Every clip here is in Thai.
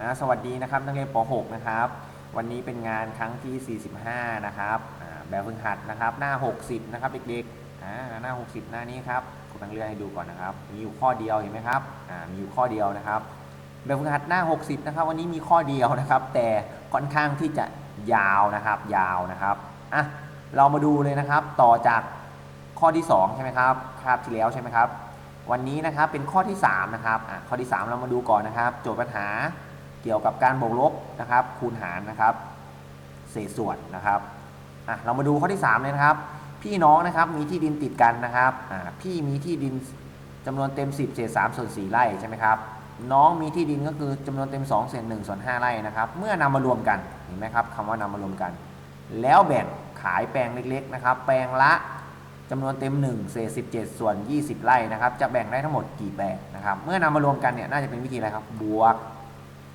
นะสวัสดีนะครับนักเรียนป .6 นะครับ วันนี้เป็นงานครั้งที่ 45 นะครับแบบฝึกหัดนะครับ หน้า 60 นะครับเด็กๆอ่าหน้า 60 หน้านี้ครับคุณตั้งเลื่อนให้ดูก่อนนะครับ มีอยู่ข้อเดียวเห็นไหมครับมีอยู่ข้อเดียวนะครับแบบฝึกหัดหน้า 60 นะครับ วันนี้มีข้อเดียวนะครับ แต่ค่อนข้างที่จะยาวนะครับ ยาวนะครับอะเรามาดูเลยนะครับ ต่อจากข้อที่ 2 ใช่ไหมครับคาบที่แล้วใช่ไหมครับ วันนี้นะครับเป็นข้อที่ 3 นะครับข้อที่ 3 เรามาดูก่อนนะครับ โจทย์ปัญหา เกี่ยวกับการบวกลบนะครับ คูณหารนะครับ เศษส่วนนะครับอะเรามาดูข้อที่3เลยนะครับ พี่น้องนะครับมีที่ดินติดกันนะครับอ่าพี่มีที่ดินจำนวนเต็ม 10เศษ3ส่วน4ไร่ใช่ไหมครับน้องมีที่ดินก็คือจำนวนเต็ม2เศษ1ส่วน5ไร่นะครับ เมื่อนำมารวมกันเห็นไหมครับคำว่านำมารวมกัน แล้วแบ่งขายแปลงเล็กๆนะครับ แปลงละจำนวนเต็ม1เศษ17 ส่วน 20 ไร่นะครับ จะแบ่งได้ทั้งหมดกี่แปลงนะครับ เมื่อนำมารวมกันเนี่ยน่าจะเป็นวิธีอะไรครับ บวก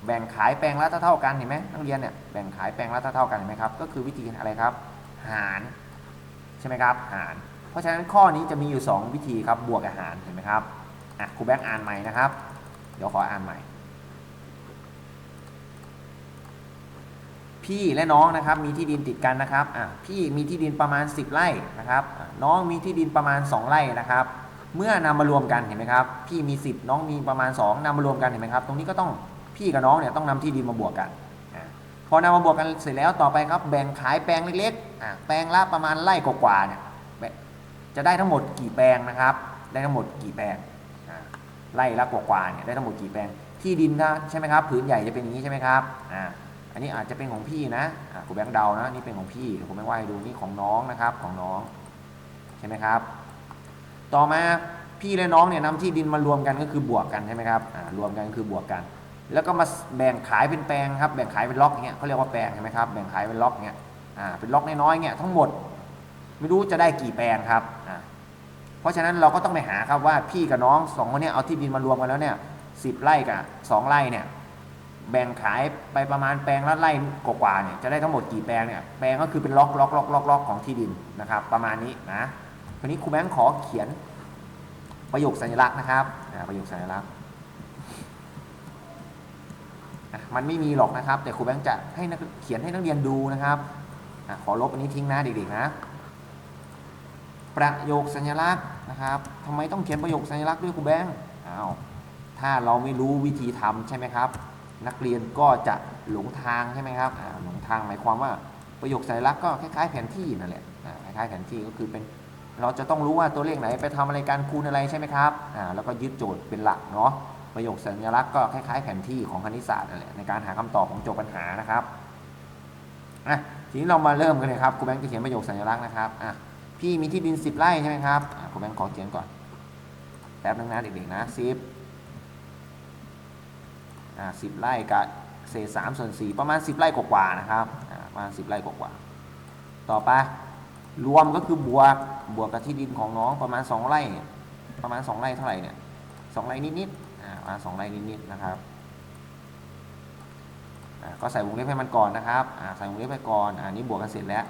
แบ่งขายแปลงละเท่าๆกันเห็นไหมนักเรียนเนี่ยแบ่งขายแปลงละเท่าๆกันเห็นไหมครับก็คือวิธีอะไรครับ หารใช่ไหมครับหาร เพราะฉะนั้นข้อนี้จะมีอยู่ 2 วิธีครับบวกกับหารเห็นไหมครับอะครูแบงค์อ่านใหม่นะครับ เดี๋ยวขออ่านใหม่ พี่และน้องนะครับมีที่ดินติดกันนะครับอะพี่มีที่ดินประมาณ 10 ไร่นะครับ น้องมีที่ดินประมาณ 2 ไร่นะครับเมื่อนำมารวมกันเห็นไหมครับ พี่มี 10 น้องมีประมาณ 2นำมารวมกันเห็นไหมครับ ตรงนี้ก็ต้อง พี่กับน้องเนี่ยต้องนำที่ดินมาบวกกันอพอนำมาบวกกันเสร็จแล้วต่อไปครับแบ่งขายแปลงเล็กๆแปลงละประมาณไร่กว่าเนี่ยจะได้ทั้งหมดกี่แปลงนะครับ ได้ทั้งหมดกี่แปลงอะไร่ละกว่าๆเนี่ยได้ทั้งหมดกี่แปลงที่ดินนะใช่ไหมครับผืนใหญ่จะเป็นอย่างนี้ใช่ไหมครับอ่าอันนี้อาจจะเป็นของพี่นะอะครูแบงค์เดานะนี่เป็นของพี่ผมไม่ว่าให้ดูนี่ของน้องนะครับของน้องใช่ไหมครับ ต่อมาพี่และน้องเนี่ยนำที่ดินมารวมกันก็คือบวกกันใช่ไหมครับรวมกันก็คือบวกกัน แล้วก็มาแบ่งขายเป็นแปลงครับ แบ่งขายเป็นล็อกเงี้ยเขาเรียกว่าแปลงใช่ไหมครับ แบ่งขายเป็นล็อกเงี้ย อ่า เป็นล็อกน้อยๆเงี้ยทั้งหมด ไม่รู้จะได้กี่แปลงครับ อ่า เพราะฉะนั้นเราก็ต้องไปหาครับว่าพี่กับน้องสองคนเนี้เอาที่ดินมารวมกันแล้วเนี่ยสิบไร่กับสองไร่เนี่ย แบ่งขายไปประมาณแปลงละไร่กว่าๆเนี่ยจะได้ทั้งหมดกี่แปลงเนี่ย แปลงก็คือเป็นล็อกล็อกล็อกล็อกล็อกของที่ดินนะครับ ประมาณนี้นะทีนี้ครูแบงค์ขอเขียนประโยคสัญลักษณ์นะครับอ่าประโยคสัญลักษณ์อะ มันไม่มีหรอกนะครับ แต่ครูแบงค์จะให้นักเขียนให้นักเรียนดูนะครับอขอลบอันนี้ทิ้งนะเด็กๆนะ ประโยคสัญลักษณ์นะครับทำไมต้องเขียนประโยคสัญลักษณ์ด้วยครูแบงค์อ้าวถ้าเราไม่รู้วิธีทำใช่ไหมครับ นักเรียนก็จะหลงทางใช่ไหมครับหลงทางหมายความว่าประโยคสัญลักษณ์ก็คล้ายๆแผนที่นั่นแหละคล้ายๆแผนที่ก็คือเป็นเราจะต้องรู้ว่าตัวเลขไหนไปทำอะไรการคูณอะไรใช่ไหมครับอ่าแล้วก็ยึดโจทย์เป็นหลักเนาะ ประโยคสัญลักษณ์ก็คล้ายๆแผนที่ของคณิตศาสตร์นั่นแหละในการหาคำตอบของโจทย์ปัญหานะครับอะทีนี้เรามาเริ่มกันเลยครับครูแบงค์จะเขียนประโยคสัญลักษณ์นะครับอะพี่มีที่ดิน 10 ไร่ใช่ไหมครับอะครูแบงค์ขอเขียนก่อนแป๊บนึงนะเด็กๆนะสิบอ่าสิบไร่กับเศษสามส่วนสี่ประมาณสิบไร่กว่าๆนะครับอ่าประมาณสิบไร่กว่าๆต่อไปรวมก็คือบวกบวกกับที่ดินของน้องประมาณสองไร่ ประมาณสองไร่เท่าไหร่เนี่ยสองไร่นิดๆ สองไร่นิดๆนะครับก็ใส่วงเล็บให้มันก่อนนะครับใส่วงเล็บไปก่อนอ่านี้บวกกันเสร็จแล้ว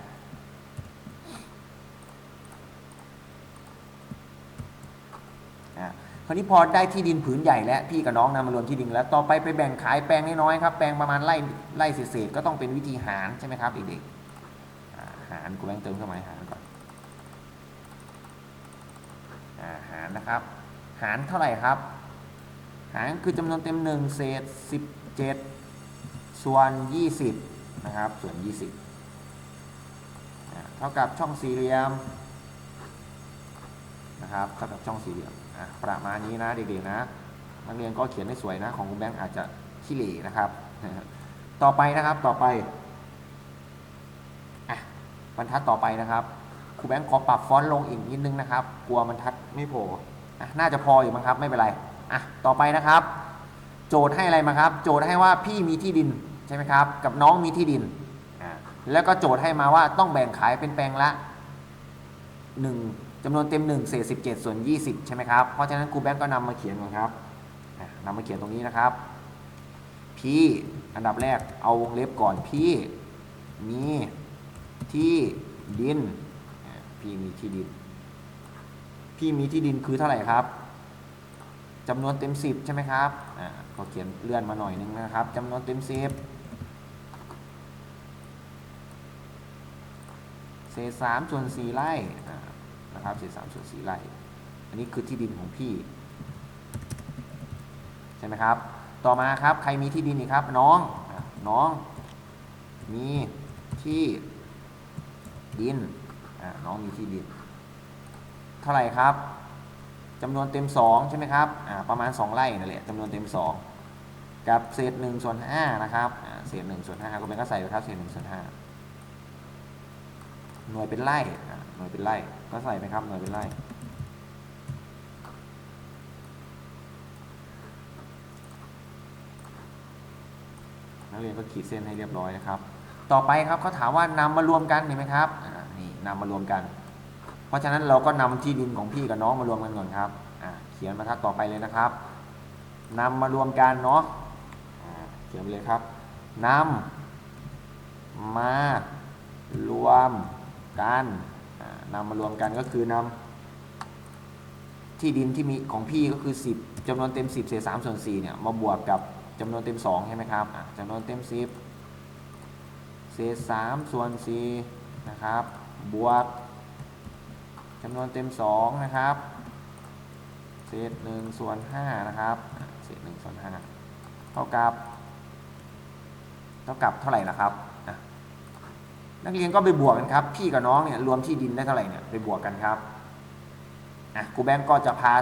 คราวนี้พอได้ที่ดินผืนใหญ่แล้วพี่กับน้องนำมารวมที่ดินแล้วต่อไปไปแบ่งขายแปลงน้อยๆครับแปลงประมาณไร่ไร่เศษๆก็ต้องเป็นวิธีหารใช่ไหมครับเด็กๆหารกูแบ่งเติมเครื่องหมาหารก่อนอาหารนะครับ หารเท่าไหร่ครับ หารคือจำนวนเต็มหนึ่งเศษสิบเจ็ดส่วนยี่สิบนะครับ ส่วนยี่สิบเท่ากับช่องสี่เหลี่ยมนะครับเท่ากับช่องสี่เหลี่ยมประมาณนี้นะเด็กๆนะ นักเรียนก็เขียนได้สวยนะ ของคุณแบงค์อาจจะขี้เหร่นะครับ ต่อไปนะครับต่อไปบรรทัดต่อไปนะครับครูแบงค์ขอปรับฟอนต์ลงอีกนิดนึงนะครับ กลัวบรรทัดไม่โผล่อะน่าจะพออยู่มั้งครับ ไม่เป็นไร อะต่อไปนะครับ โจทย์ให้อะไรมาครับ โจทย์ให้ว่าพี่มีที่ดินใช่ไหมครับ กับน้องมีที่ดิน แล้วก็โจทย์ให้มาว่าต้องแบ่งขายเป็นแปลงละ 1จำนวนเต็ม1เศษ17 ส่วน 20 ใช่ไหมครับ เพราะฉะนั้นครูแบงก์ก็นำมาเขียนก่อนครับอะนำมาเขียนตรงนี้นะครับ พี่อันดับแรกเอาวงเล็บก่อนพี่มีที่ดิน พี่มีที่ดิน พี่มีที่ดินคือเท่าไหร่ครับ จำนวนเต็ม 10 ใช่ไหมครับอ่าก็เขียนเลื่อนมาหน่อยนึงนะครับจำนวนเต็ม 10 เศษ3ส่วน4ไร่นะครับเศษ3ส่วน4ไร่ อันนี้คือที่ดินของพี่ ใช่ไหมครับ ต่อมาครับใครมีที่ดินอีกครับ น้องอน้อง มีที่ดินน้องมีที่ดิน เท่าไหร่ครับ จำนวนเต็ม 2 ใช่ไหมครับประมาณ 2ไร่นั่นแหละจำนวนเต็ม 2 กับเศษ1ส่วน5นะครับเศษ1ส่วน5ก็เป็นก็ใส่ไปครับเศษ1ส่วน5หน่วยเป็นไร่หน่วยเป็นไร่ก็ใส่ไปครับหน่วยเป็นไร่นักเรียนก็ขีดเส้นให้เรียบร้อยนะครับ ต่อไปครับเขาถามว่านำมารวมกันเห็นไหมครับนี่นำมารวมกัน ราะฉะนั้นเราก็นำที่ดินของพี่กับน้องมารวมกันก่อนครับเขียนบรรทัดต่อไปเลยนะครับนำมารวมกันเนาะเขียนไปเลยครับนำมารวมกันอ่านำมารวมกันก็คือนำที่ดินที่มีของพี่ก็คือ 10จำนวนเต็ม 10เศษ3ส่วน4เนี่ยมาบวกกับจำนวนเต็ม2ใช่ไหมครับอะจำนวนเต็ม 10เศษ3ส่วน4นะครับ บวก จำนวนเต็ม 2 นะครับ เศษ1ส่วน5นะครับ เศษ1ส่วน5เท่ากับ เท่ากับเท่าไหร่ล่ะครับนักเรียนก็ไปบวกกันครับ พี่กับน้องเนี่ยรวมที่ดินได้เท่าไหร่เนี่ยไปบวกกันครับอะครูแบงก์ก็จะพา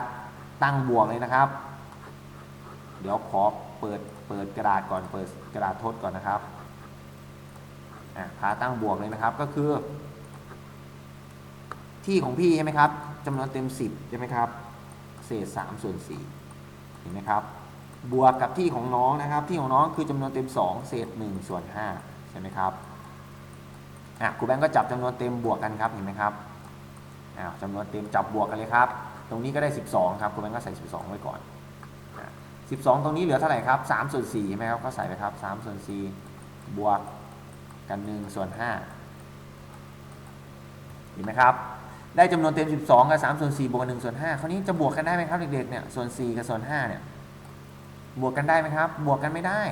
ตั้งบวกเลยนะครับ เดี๋ยวขอเปิดเปิดกระดาษก่อนเปิดกระดาษทดก่อนนะครับอะพาตั้งบวกเลยนะครับก็คือ ที่ของพี่ใช่ไหมครับจำนวนเต็ม 10 ใช่ไหมครับ เศษ3ส่วน4เห็นไหมครับ บวกกับที่ของน้องนะครับ ที่ของน้องคือจำนวนเต็ม 2 เศษ1ส่วน5ใช่ไหมครับอะครูแบงก์ก็จับจำนวนเต็มบวกกันครับเห็นไหมครับอ้าวจำนวนเต็มจับบวกกันเลยครับ ตรงนี้ก็ได้ 12 ครับครูแบงก์ก็ใส่ 12 ไว้ก่อน 12 ตรงนี้เหลือเท่าไหร่ครับ3ส่วน4ใช่ไหมครับก็ใส่ไปครับ3ส่วน4บวกกัน1ส่วน5เห็นไหมครับ ได้จำนวนเต็ม 12 กับ3ส่วน4บวกกัน1ส่วน5คราวนี้จะบวกกันได้ไหมครับเด็กๆเนี่ยส่วน 4 กับส่วน5เนี่ยบวกกันได้ไหมครับ บวกกันไม่ได้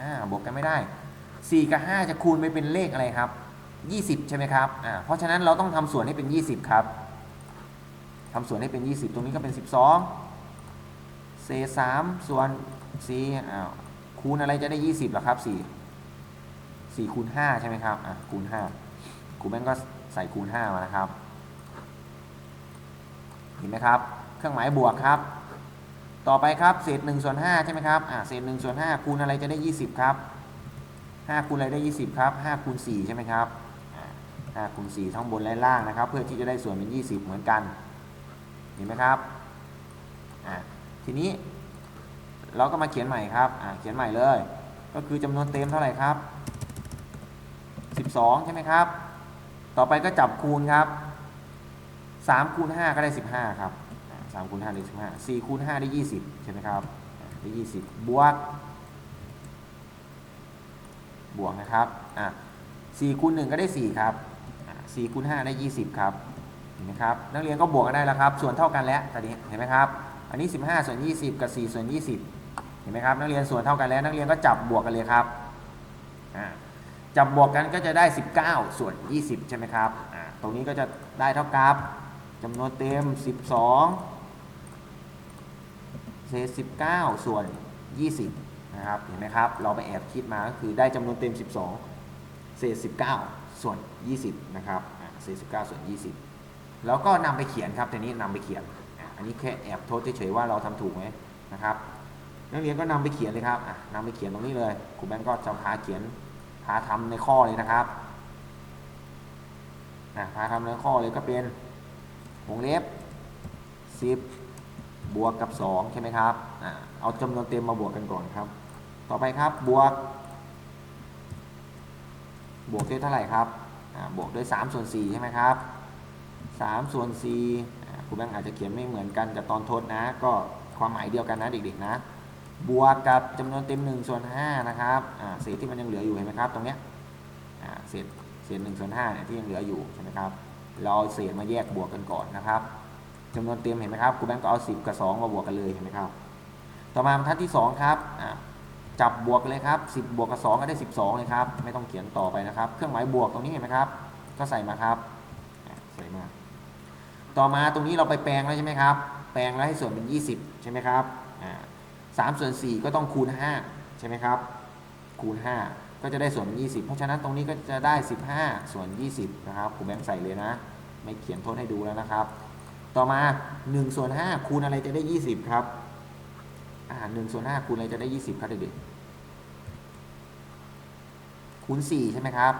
อ่าบวกกันไม่ได้ 4 กับ 5 จะคูณไปเป็นเลขอะไรครับ 20 ใช่ไหมครับอ่าเพราะฉะนั้นเราต้องทำส่วนให้เป็น 20 ครับทำส่วนให้เป็น 20 ตรงนี้ก็เป็น 12เศษสามส่วนสี่อ้าวคูณอะไรจะได้ยี่สิบหรอครับสี่สี่คูณห้าใช่ไหมครับอะคูณห้าครูแบงก์ก็ใส่คูณห้ามานะครับ ห็นไหมครับ เครื่องหมายบวกครับ ต่อไปครับเศษหนึ่งส่วนห้าใช่ไหมครับอะเศษหนึ่งส่วนห้าคูณอะไรจะได้ยี่สิบครับห้าคูณอะไรได้ยี่สิบครับห้าคูณสี่ใช่ไหมครับอะห้าคูณสี่ทั้งบนและล่างนะครับ เพื่อที่จะได้ส่วนเป็นยี่สิบเหมือนกัน เห็นไหมครับอะทีนี้เราก็มาเขียนใหม่ครับอ่าเขียนใหม่เลย ก็คือจำนวนเต็มเท่าไหร่ครับ 12 ใช่ไหมครับ ต่อไปก็จับคูณครับ 3คูณ5ก็ได้15ครับ3คูณ5ได้15 4คูณ5ได้20ใช่ไหมครับอ่าได้20บบวก บวกนะครับอะ4คูณ1ก็ได้4ครับอ่คูณ5ได้20ครับเห็นไหมครับนักเรียนก็บวกกันได้แล้วครับ ส่วนเท่ากันแล้วตอนนี้เห็นไหมครับ อันนี้15ส่วน20กับ4ส่วน20เห็นไหมครับนักเรียนส่วนเท่ากันแล้ว นักเรียนก็จับบวกกันเลยครับอ่าจับบวกกันก็จะได้ 19 ส่วน 20 ใช่ไหมครับอ่าตรงนี้ก็จะได้เท่ากับ จำนวนเต็ม 12เศษ19 ส่วน 20 นะครับ เห็นไหมครับ เราไปแอบคิดมาก็คือได้จำนวนเต็ม 12เศษ19 ส่วน 20 นะครับเศษ19 ส่วน 20 แล้วก็นำไปเขียนครับทีนี้นำไปเขียน อันนี้แค่แอบโทษเฉยๆว่าเราทำถูกไหมนะครับนักเรียนก็นำไปเขียนเลยครับนำไปเขียนตรงนี้เลยครูแบงก์ก็จะพาเขียนพาทำในข้อเลยนะครับพาทำในข้อเลยก็เป็น วงเล็บ10 บวกกับ 2 ใช่ไหมครับอเอาจำนวนเต็มมาบวกกันก่อนครับ ต่อไปครับบวก บวกด้วยเท่าไหร่ครับบวกด้วย3ส่วน4ใช่ไหมครับ3ส่วน4อ่ครูแบงค์อาจจะเขียนไม่เหมือนกันกับตอนทดนะ ก็ความหมายเดียวกันนะเด็กๆนะ บวกกับจำนวนเต็ม1ส่วน5นะครับเศษที่มันยังเหลืออยู่เห็นไหมครับ ตรงเนี้ยเศษเศษ1ส่วน5เนี่ยที่ยังเหลืออยู่ใช่ไหมครับ เราเอาเศษมาแยกบวกกันก่อนนะครับจำนวนเต็มเห็นไหมครับครูแบงค์ก็เอา 10 กับ 2 มาบวกกันเลยเห็นไหมครับ ต่อมาบรรทัดที่ 2 ครับจับบวกเลยครับ 10 บวกกับ 2 ก็ได้ 12 เลยครับ ไม่ต้องเขียนต่อไปนะครับ เครื่องหมายบวกตรงนี้เห็นไหมครับ ก็ใส่มาครับใส่มา ต่อมาตรงนี้เราไปแปลงแล้วใช่ไหมครับ แปลงแล้วให้ส่วนเป็น 20 ใช่ไหมครับสามส่วน4ก็ต้องคูณ 5 ใช่ไหมครับ คูณ 5 ก็จะได้ส่วน 20 เพราะฉะนั้นตรงนี้ก็จะได้ 15 ส่วน 20 นะครับครูแบงค์ใส่เลยนะ ไม่เขียนโทษให้ดูแล้วนะครับ ต่อมา 1 ส่วน 5 คูณอะไรจะได้ 20 ครับ อ่า1ส่วน 5 คูณอะไรจะได้ 20 ครับเด็กๆคูณ 4 ใช่ไหมครับ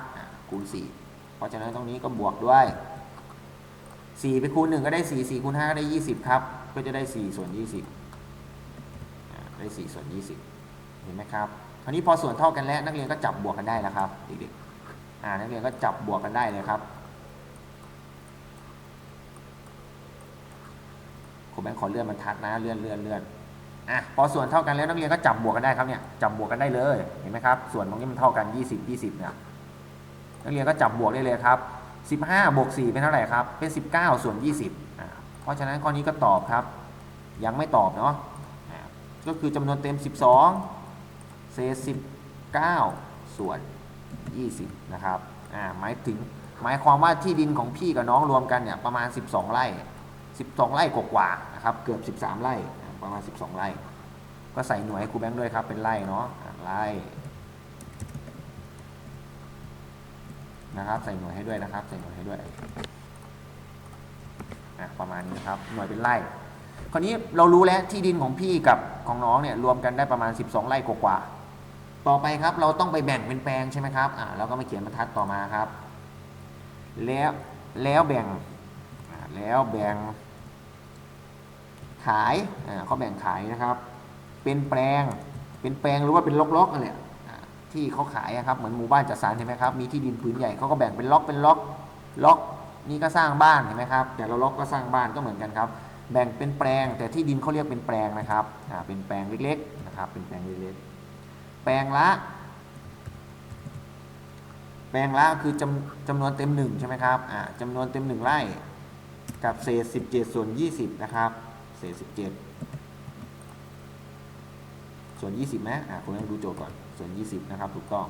คูณ 4 เพราะฉะนั้นตรงนี้ก็บวกด้วย 4 ไปคูณ 1 ก็ได้ 4 4คูณ5ก็ได้ 20 ครับ ก็จะได้ 4 ส่วน 20 ได้ 4 ส่วน 20 เห็นไหมครับ คราวนี้พอส่วนเท่ากันแล้วนักเรียนก็จับบวกกันได้แล้วครับเด็กๆอ่านักเรียนก็จับบวกกันได้เลยครับผมแบงค์ขอเลื่อนบรรทัดนะเลื่อนเลื่อนเลื่อนอะพอส่วนเท่ากันแล้วนักเรียนก็จับบวกกันได้ครับเนี่ยจับบวกกันได้เลยเห็นไหมครับ ส่วนตรงนี้มันเท่ากัน 20 20เนี่ยนักเรียนก็จับบวกได้เลยครับ 15บวก4เป็นเท่าไหร่ครับเป็น 19 ส่วน 20อ่าเพราะฉะนั้นข้อนี้ก็ตอบครับ ยังไม่ตอบเนาะก็คือจำนวนเต็ม 12 เศษ19 ส่วน 20 นะครับอ่าหมายถึงหมายความว่าที่ดินของพี่กับน้องรวมกันเนี่ยประมาณ 12 ไร่ 12 ไร่กว่าๆนะครับเกือบ 13 ไร่ประมาณ 12 ไร่ ก็ใส่หน่วยให้ครูแบงค์ด้วยครับเป็นไร่เนาะไร่นะครับใส่หน่วยให้ด้วยนะครับใส่หน่วยให้ด้วยอะประมาณนี้ครับหน่วยเป็นไร่คราวนี้เรารู้แล้วที่ดินของพี่กับของน้องเนี่ยรวมกันได้ประมาณ 12 ไร่กว่าๆ ต่อไปครับเราต้องไปแบ่งเป็นแปลงใช่ไหมครับอ่าเราก็มาเขียนบรรทัดต่อมาครับ แล้วแล้วแบ่งแล้วแบ่งขายอ่าเขาแบ่งขายนะครับ เป็นแปลงเป็นแปลงหรือว่าเป็นล็อกๆนั่นแหละอ่าที่เขาขายครับเหมือนหมู่บ้านจัดสรรเห็นไหมครับมีที่ดินผืนใหญ่เขาก็แบ่งเป็นล็อกเป็นล็อกล็อกนี่ก็สร้างบ้านเห็นไหมครับแต่ละล็อกก็สร้างบ้านก็เหมือนกันครับ แบ่งเป็นแปลงแต่ที่ดินเขาเรียกเป็นแปลงนะครับอ่าเป็นแปลงเล็กๆนะครับเป็นแปลงเล็กๆ แปลงละ แปลงละคือจำจำนวนเต็มหนึ่งใช่ไหมครับอ่าจำนวนเต็มหนึ่งไร่กับเศษ 17 ส่วน 20 นะครับ เศษ 17 ส่วน 20 นะอะคุณต้องดูโจทย์ก่อน ส่วน 20 นะครับ ถูกต้อง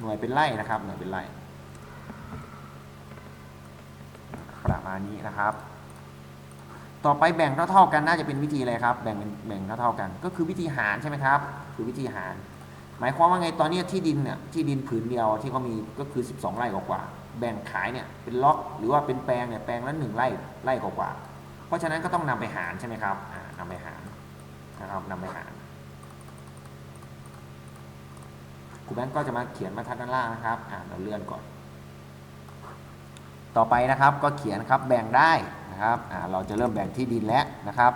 หน่วยเป็นไร่นะครับ หน่วยเป็นไร่ประมาณนี้นะครับ ต่อไปแบ่งเท่าๆกัน น่าจะเป็นวิธีอะไรครับ แบ่งเป็นแบ่งเท่าๆกัน ก็คือวิธีหารใช่ไหมครับ คือวิธีหาร หมายความว่าไงตอนนี้ที่ดินเนี่ยที่ดินผืนเดียวที่เขามีก็คือ 12 ไร่กว่าแบ่งขายเนี่ยเป็นล็อกหรือว่าเป็นแปลงเนี่ยแปลงละหนึ่งไร่ไร่กว่าเพราะฉะนั้นก็ต้องนำไปหารใช่ไหมครับอ่านำไปหารนะครับนำไปหารครูแบงก์ก็จะมาเขียนบรรทัดด้านล่างนะครับอ่าเราเลื่อนก่อน ต่อไปนะครับก็เขียนครับแบ่งได้นะครับอ่าเราจะเริ่มแบ่งที่ดินแล้วนะครับ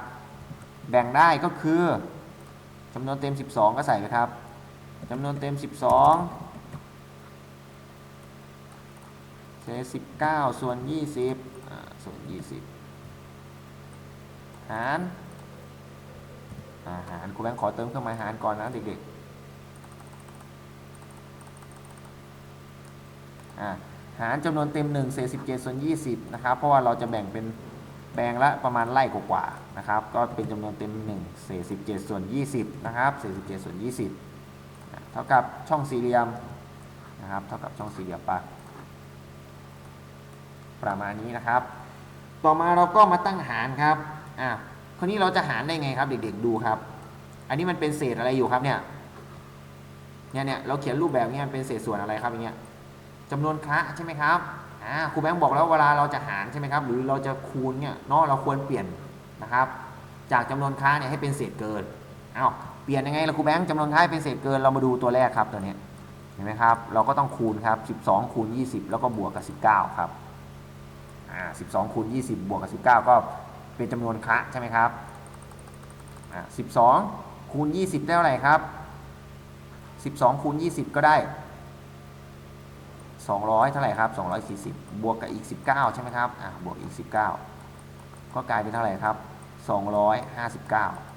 แบ่งได้ก็คือจำนวนเต็ม 12 ก็ใส่ไปครับ จำนวนเต็ม 12เศษ19 ส่วน 20 ส่วน 20 หารอาหารครูแบงก์ขอเติมเครื่องหมายหารก่อนนะเด็กๆหารจำนวนเต็ม1เศษ17 ส่วน 20 นะครับ เพราะว่าเราจะแบ่งเป็นแปลงละประมาณไร่กว่าๆนะครับ ก็เป็นจำนวนเต็ม1เศษ17 ส่วน 20 นะครับเศษ17 ส่วน 20 เท่ากับช่องสี่เหลี่ยมนะครับ เท่ากับช่องสี่เหลี่ยมปะประมาณนี้นะครับ ต่อมาเราก็มาตั้งหารครับอ่าคราวนี้เราจะหารได้ไงครับ เด็กๆดูครับ อันนี้มันเป็นเศษอะไรอยู่ครับเนี่ยเนี่ยเนี่ยเราเขียนรูปแบบนี้มันเป็นเศษส่วนอะไรครับอย่างเงี้ยจำนวนคะใช่ไหมครับอ่าครูแบงค์บอกแล้วเวลาเราจะหารใช่ไหมครับ หรือเราจะคูณเนี่ยเนาะเราควรเปลี่ยนนะครับ จากจำนวนค้าเนี่ยให้เป็นเศษเกินอ้าว เปลี่ยนยังไงล่ะครูแบงค์จำนวนค้าให้เป็นเศษเกินเรามาดูตัวแรกครับตัวนี้เห็นไหมครับ เราก็ต้องคูณครับ 12 คูณ 20 แล้วก็บวกกับ 19 ครับอ่า12 คูณ 20 บวกกับ 19 ก็เป็นจำนวนคะใช่ไหมครับอ่า12 คูณ 20 ได้เท่าไหร่ครับ 12 คูณ 20 ก็ได้ 200 เท่าไหร่ครับ 240 บวกกับอีก 19 ใช่ไหมครับอ่าบวกอีก 19 ก็กลายเป็นเท่าไหร่ครับ 259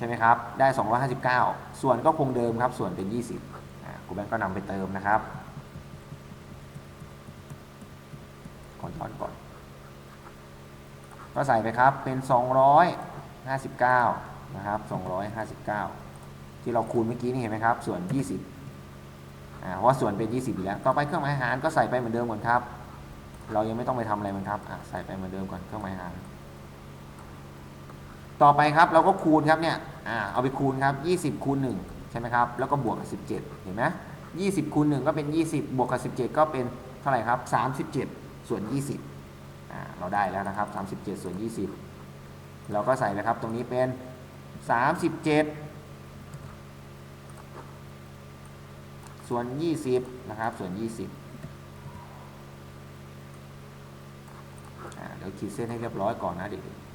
ใช่ไหมครับ ได้ 259 ส่วนก็คงเดิมครับ ส่วนเป็น 20อ่าครูแบงก์ก็นำไปเติมนะครับก่อนถอนก่อน ก็ใส่ไปครับเป็น 259 นะครับ 259 ที่เราคูณเมื่อกี้นี่เห็นไหมครับ ส่วน 20อ่าเพราะว่าส่วนเป็น 20อยู่แล้ว ต่อไปเครื่องหมายหารก็ใส่ไปเหมือนเดิมก่อนครับ เรายังไม่ต้องไปทำอะไรมันครับอ่าใส่ไปเหมือนเดิมก่อนเครื่องหมายหาร ต่อไปครับเราก็คูณครับเนี่ยอ่าเอาไปคูณครับ 20 คูณ 1 ใช่ไหมครับ แล้วก็บวกกับ 17 เห็นไหม20 คูณ 1 ก็เป็น 20 บวกกับ 17 ก็เป็นเท่าไหร่ครับ 37 ส่วน 20อ่าเราได้แล้วนะครับ 37 ส่วน 20 เราก็ใส่ไปครับ ตรงนี้เป็น 37 ส่วน 20 นะครับ ส่วน 20เดี๋ยวขีดเส้นให้เรียบร้อยก่อนนะเด็กๆ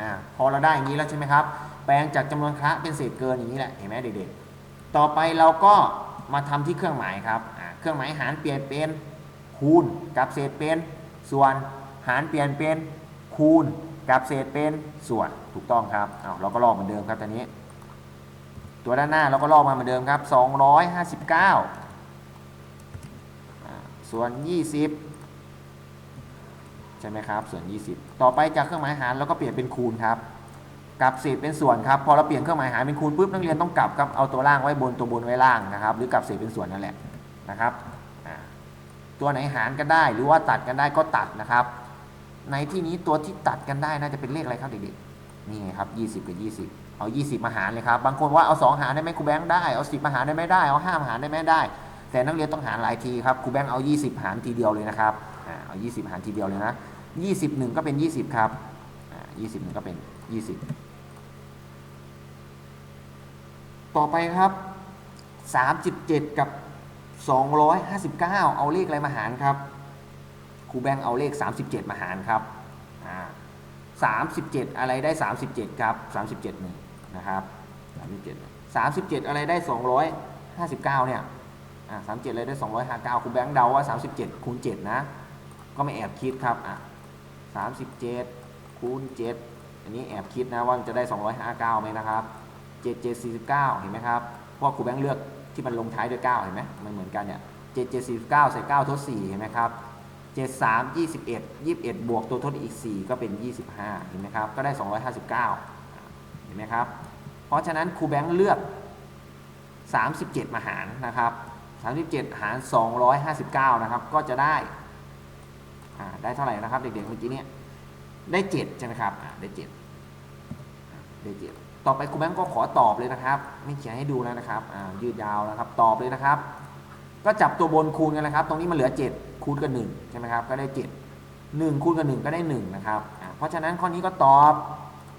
อ่าพอเราได้อย่างนี้แล้วใช่ไหมครับ แปลงจากจำนวนคะเป็นเศษเกินอย่างนี้แหละเห็นไหมเด็กๆ ต่อไปเราก็มาทำที่เครื่องหมายครับเครื่องหมายหารเปลี่ยนเป็นคูณกับเศษเป็นส่วนหารเปลี่ยนเป็นคูณกับเศษเป็นส่วนถูกต้องครับเอาเราก็ลอกเหมือนเดิมครับตอนนี้ ตัวด้านหน้าเราก็ลอกมาเหมือนเดิมครับ 259อ่าส่วน 20 ใช่ไหมครับ ส่วน 20 ต่อไปจากเครื่องหมายหารเราก็เปลี่ยนเป็นคูณครับกับเศษเป็นส่วนครับพอเราเปลี่ยนเครื่องหมายหารเป็นคูณปุ๊บนักเรียนต้องกลับครับเอาตัวล่างไว้บนตัวบนไว้ล่างนะครับ หรือกลับเศษเป็นส่วนนั่นแหละนะครับตัวไหนหารกันได้หรือว่าตัดกันได้ก็ตัดนะครับ ในที่นี้ตัวที่ตัดกันได้น่าจะเป็นเลขอะไรครับเด็กๆนี่ครับ 20 กับ 20 เอา 20 มาหารเลยครับ บางคนว่าเอา 2 หารได้ไหมครูแบงค์ได้เอา 10 มาหารได้ไหมได้เอา5มาหารได้ไหมได้ แต่นักเรียนต้องหารหลายทีครับครูแบงค์เอา 20 หารทีเดียวเลยนะครับอ่าเอา 20 หารทีเดียวเลยนะ 20 1ก็เป็น 20 ครับอ่า20 1ก็เป็น 20 ต่อไปครับ 37 กับ 259 เอาเลขอะไรมาหารครับครูแบงค์เอาเลข 37 มาหารครับอ่า37 อะไรได้ 37 ครับ 37หนึ่งนะครับ 37 37 อะไรได้ 259 เนี่ยอ่า37 อะไรได้ 259ครูแบงค์เดาว่า 37คูณ7นะ ก็ไม่แอบคิดครับอะ 37คูณ7อันนี้แอบคิดนะว่าจะได้ 259ไหมนะครับ7 7 49 เห็นไหมครับเพราะครูแบงค์เลือกที่มันลงท้ายด้วย 9 เห็นไหมมันเหมือนกันเนี่ย7 7 49 ใส่ 9 ทด 4 เห็นไหมครับ7 3 21 21 บวกตัวทดอีก 4 ก็เป็น 25 เห็นไหมครับ ก็ได้ 259 เห็นไหมครับ เพราะฉะนั้นครูแบงค์เลือก 37 มาหารนะครับ 37 หาร 259 นะครับ ก็จะได้ ได้เท่าไหร่นะครับ เด็กๆเมื่อกี้เนี่ยได้7ใช่ไหมครับได้7อ่าได้7ต่อไปครูแบงค์ก็ขอตอบเลยนะครับ ไม่เขียนให้ดูแล้วนะครับยืดยาวนะครับ ตอบเลยนะครับ ก็จับตัวบนคูณกันนะครับ ตรงนี้มันเหลือ 7 คูณกับ1ใช่ไหมครับ ก็ได้ 7 1คูณกับ1ก็ได้1นะครับเพราะฉะนั้นข้อนี้ก็ตอบ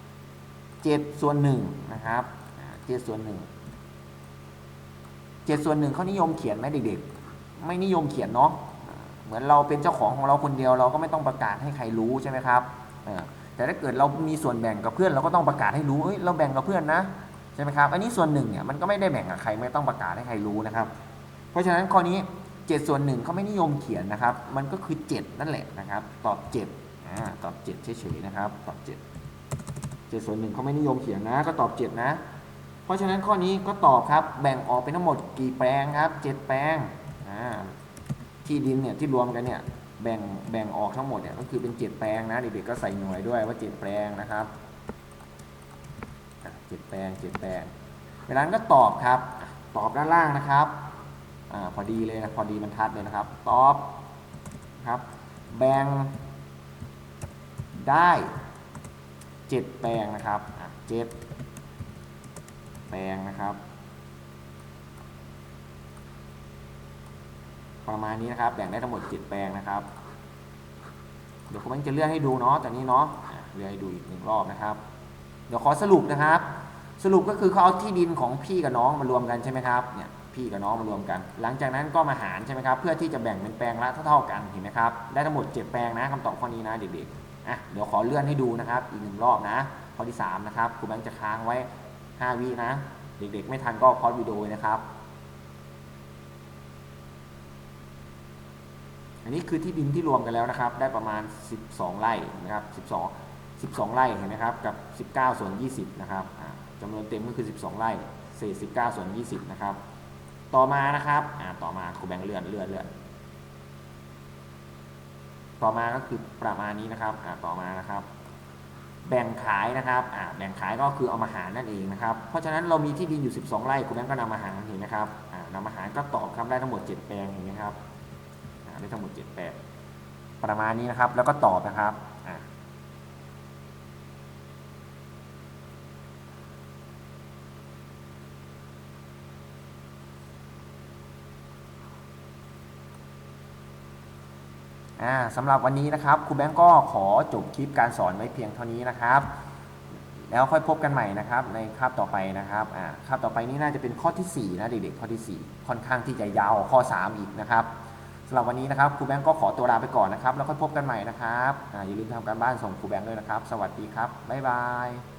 7 ส่วน1นะครับ7ส่วน1 7ส่วน1เขานิยมเขียนไหมเด็กๆ ไม่นิยมเขียนเนาะ เหมือนเราเป็นเจ้าของของเราคนเดียว เราก็ไม่ต้องประกาศให้ใครรู้ใช่ไหมครับแต่ถ้าเกิดเรามีส่วนแบ่งกับเพื่อนเราก็ต้องประกาศให้รู้เอ้ยเราแบ่งกับเพื่อนนะใช่ไหมครับ อันนี้ส่วนหนึ่งเนี่ยมันก็ไม่ได้แบ่งกับใครไม่ต้องประกาศให้ใครรู้นะครับ เพราะฉะนั้นข้อนี้7ส่วนหนึ่งเขาไม่นิยมเขียนนะครับ มันก็คือ 7 นั่นแหละนะครับ ตอบ7อ่าตอบ7เฉยๆนะครับ ตอบ 7 7ส่วนหนึ่งเขาไม่นิยมเขียนนะ ก็ตอบ 7 นะ เพราะฉะนั้นข้อนี้ก็ตอบครับ แบ่งออกเป็นทั้งหมดกี่แปลงครับ 7 แปลงอ่า ที่ดินเนี่ยที่รวมกันเนี่ยแบ่งแบ่งออกทั้งหมดเนี่ยก็คือเป็น7แปลงนะเด็กๆก็ใส่หน่วยด้วยว่า7แปลงนะครับอะ7แปลง7แปลงเวลานั้นก็ตอบครับ ตอบด้านล่างนะครับอาพอดีเลยนะพอดีบรรทัดเลยนะครับ ตอบครับ แบ่งได้เจ็ดแปลงนะครับเจ็ดแปลงนะครับ ประมาณนี้นะครับ แบ่งได้ทั้งหมดเจ็ดแปลงนะครับ เดี๋ยวผมจะเลื่อนให้ดูเนาะแตอนนี้เนาะเลื่อนให้ดูอีกหนึ่งรอบนะครับ เดี๋ยวขอสรุปนะครับ สรุปก็คือเขาเอาที่ดินของพี่กับน้องมารวมกันใช่ไหมครับ เนี่ยพี่กับน้องมารวมกัน หลังจากนั้นก็มาหารใช่ไหมครับ เพื่อที่จะแบ่งเป็นแปลงละเท่าๆกันเห็นไหมครับ ได้ทั้งหมด 7 แปลงนะคำตอบข้อนี้นะเด็กๆอะเดี๋ยวขอเลื่อนให้ดูนะครับอีกหนึ่งรอบนะข้อที่3นะครับครูแบงค์จะค้างไว้ 5วินะ เด็กๆ ไม่ทันก็พอดวิดีโอเลยนะครับ อันนี้คือที่ดินที่รวมกันแล้วนะครับ ได้ประมาณ 12 ไร่นะครับ 12 12 ไร่เห็นไหมครับกับ 19 ส่วน 20 นะครับจำนวนเต็มก็คือ 12 ไร่เศษ19 ส่วน 20 นะครับ ต่อมานะครับต่อมาครูแบงค์เลื่อนเลื่อนเลื่อนต่อมาก็คือประมาณนี้นะครับต่อมานะครับ แบ่งขายนะครับแบ่งขายก็คือเอามาหารนั่นเองนะครับ เพราะฉะนั้นเรามีที่ดินอยู่ 12 ไร่คุณแบงค์ก็นำมาหารเห็นไหมครับอ่านำมาหารก็ตอบครับได้ทั้งหมด 7 แปลงเห็นไหมครับ ได้ทั้งหมด7แปลงประมาณนี้นะครับ แล้วก็ตอบนะครับสำหรับวันนี้นะครับครูแบงก์ก็ขอจบคลิปการสอนไว้เพียงเท่านี้นะครับ แล้วค่อยพบกันใหม่นะครับ ในคาบต่อไปนะครับคาบต่อไปนี้น่าจะเป็นข้อที่4นะเด็กๆข้อที่ 4 ค่อนข้างที่จะยาวข้อ 3 อีกนะครับ สำหรับวันนี้นะครับครูแบงก์ก็ขอตัวลาไปก่อนนะครับ แล้วค่อยพบกันใหม่นะครับออย่าลืมทำการบ้านส่งครูแบงก์ด้วยนะครับ สวัสดีครับ บ๊ายบาย